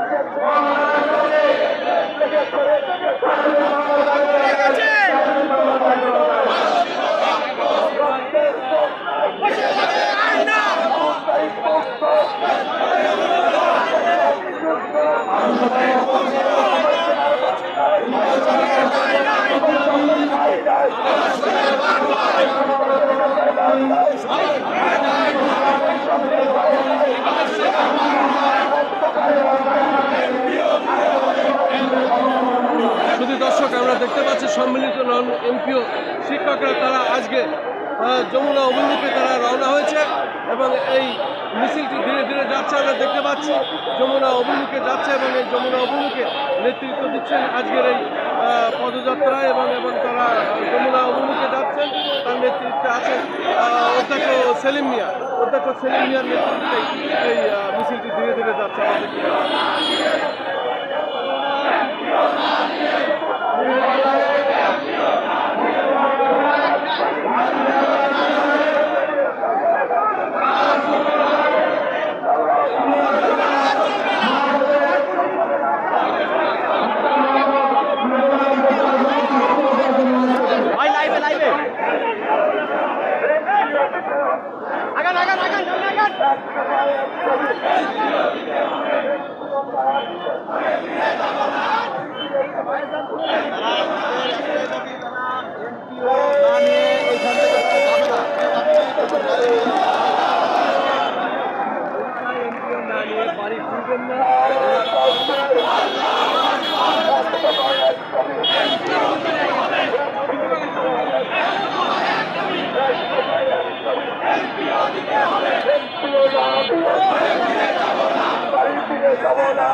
Yeah. আমরা দেখতে পাচ্ছি সম্মিলিত নন এমপিও শিক্ষকরা তারা আজকে যমুনা অভিমুখে তারা রওনা হয়েছে এবং এই মিছিলটি ধীরে ধীরে যাচ্ছে। আমরা দেখতে পাচ্ছি যমুনা অভিমুখে যাচ্ছে এবং এই যমুনা অভিমুখে নেতৃত্ব দিচ্ছেন আজকের এই পদযাত্রায় এবং এবং তারা যমুনা অভিমুখে যাচ্ছেন। তার নেতৃত্বে আছেন অধ্যক্ষ সেলিম মিয়া। অধ্যক্ষ সেলিম মিয়ার নেতৃত্বে এই আহ, মিছিলটি ধীরে ধীরে যাচ্ছে আমরা দেখতে পাচ্ছি। ভাই লাইভে লাইভে আগান আগান আগান সামনে আগান বাড়ি ফিরবেন না যাব না।